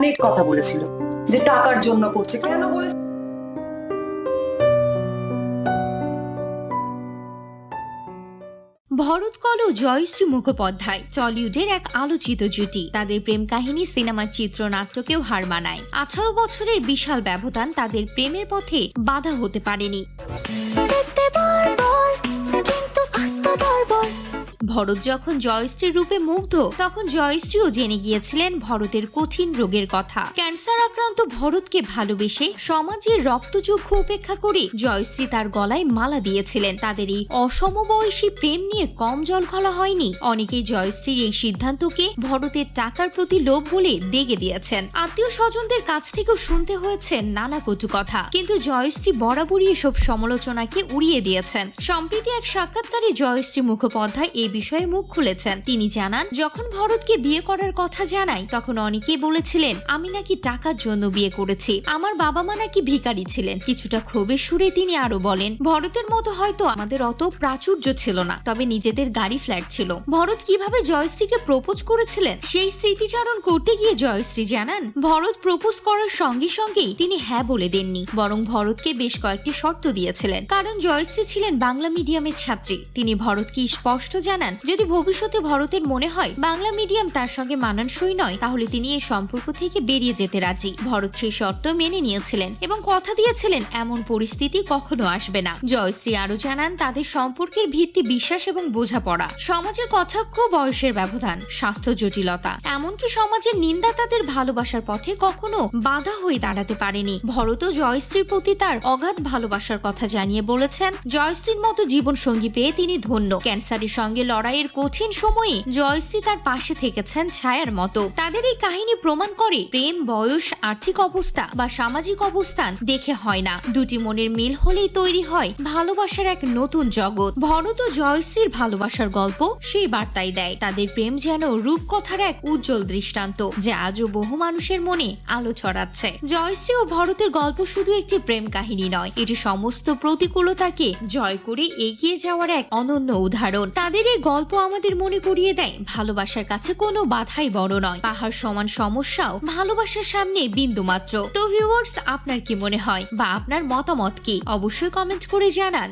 অনেক কথা বলেছিল যে টাকার জন্য করছে। কেন বলে ভরত কল ও জয়শ্রী মুখোপাধ্যায়, টলিউডের এক আলোচিত জুটি। তাদের প্রেম কাহিনী, সিনেমার চিত্রনাট্যকেও হার মানায়। আঠারো বছরের বিশাল ব্যবধান তাদের প্রেমের পথে বাধা হতে পারেনি। ভরত যখন জয়শ্রীর রূপে মুগ্ধ, তখন জয়শ্রীও জেনে গিয়েছিলেন ভরতের কঠিন রোগের কথা। ক্যান্সার আক্রান্ত ভরতকে ভালোবেসে সমাজের রক্তচক্ষু উপেক্ষা করে জয়শ্রী তার গলায় মালা দিয়েছিলেন। তাদের এই অসমবয়সী প্রেম নিয়ে কম জল খোলা হয়নি। অনেকেই জয়শ্রীর এই সিদ্ধান্তকে ভরতের টাকার প্রতি লোভ বলে দেগে দিয়েছেন। আত্মীয় স্বজনদের কাছ থেকেও শুনতে হয়েছে নানা কটু কথা। কিন্তু জয়শ্রী বরাবরই এসব সমালোচনাকে উড়িয়ে দিয়েছেন। সম্প্রতি এক সাক্ষাৎকারে জয়শ্রী মুখোপাধ্যায় এই বিষয়ে মুখ খুলেছেন। তিনি জানান, যখন ভরতকে বিয়ে করার কথা জানাই, তখন অনেকেই বলেছিলেন, আমি নাকি টাকার জন্য বিয়ে করেছি। আমার বাবা মা নাকি ভিখারি ছিলেন। কিছুটা ক্ষোভের সুরে তিনি আরও বলেন, ভরতের মতো হয়তো আমাদের অত প্রাচুর্য ছিল না, তবে নিজেদের গাড়ি ফ্ল্যাট ছিল। ভরত কীভাবে জয়শ্রীকে প্রপোজ করেছিলেন? সেই স্মৃতিচারণ করতে গিয়ে জয়শ্রী জানান, ভরত প্রপোজ করার সঙ্গে সঙ্গেই তিনি হ্যাঁ বলে দেননি, বরং ভরতকে বেশ কয়েকটি শর্ত দিয়েছিলেন। কারণ জয়শ্রী ছিলেন বাংলা মিডিয়ামের ছাত্রী। তিনি ভরতকে স্পষ্ট জানান যদি ভবিষ্যতে ভরতের মনে হয় বাংলা মিডিয়াম তার সঙ্গে মানানসই নয়, তাহলে তিনি এই সম্পর্ক থেকে বেরিয়ে যেতে রাজি। ভরত সেই শর্ত মেনে নিয়েছিলেন এবং কথা দিয়েছিলেন, এমন পরিস্থিতি কখনো আসবে না। জয়শ্রী আরও জানান, তাদের সম্পর্কের ভিত্তি বিশ্বাস এবং বোঝাপড়া, সমাজের কটাক্ষ বয়সের ব্যবধান, স্বাস্থ্য জটিলতা, এমনকি সমাজের নিন্দা তাদের ভালোবাসার পথে কখনো বাধা হয়ে দাঁড়াতে পারেনি। ভরত জয়শ্রীর প্রতি তার অগাধ ভালোবাসার কথা জানিয়ে বলেছেন, জয়শ্রীর মতো জীবন সঙ্গী পেয়ে তিনি ধন্য। ক্যান্সারের সঙ্গে লড়াইয়ের কঠিন সময়ে জয়শ্রী তার পাশে থেকেছেন ছায়ার মতো। তাদের এই কাহিনী প্রমাণ করে প্রেম, বয়স, আর্থিক অবস্থা বা সামাজিক অবস্থান দেখে হয় না। দুটি মনের মিল হলেই তৈরি হয় ভালোবাসার এক নতুন জগৎ। ভরত ও জয়শ্রীর ভালোবাসার গল্প সেই বার্তাই দেয়। তাদের প্রেম যেন রূপকথার এক উজ্জ্বল দৃষ্টান্ত, যা আজও বহু মানুষের মনে আলো ছড়াচ্ছে। জয়শ্রী ও ভরতের গল্প শুধু একটি প্রেম কাহিনী নয়, এটি সমস্ত প্রতিকূলতাকে জয় করে এগিয়ে যাওয়ার এক অনন্য উদাহরণ। তাদের এই গল্প আমাদের মনে করিয়ে দেয়, ভালোবাসার কাছে কোনো বাধাই বড় নয়। পাহাড় সমান সমস্যাও ভালোবাসার সামনে বিন্দু মাত্র তো ভিউয়ার্স আপনার কি মনে হয়? বা আপনার মতামত কি? অবশ্যই কমেন্ট করে জানান।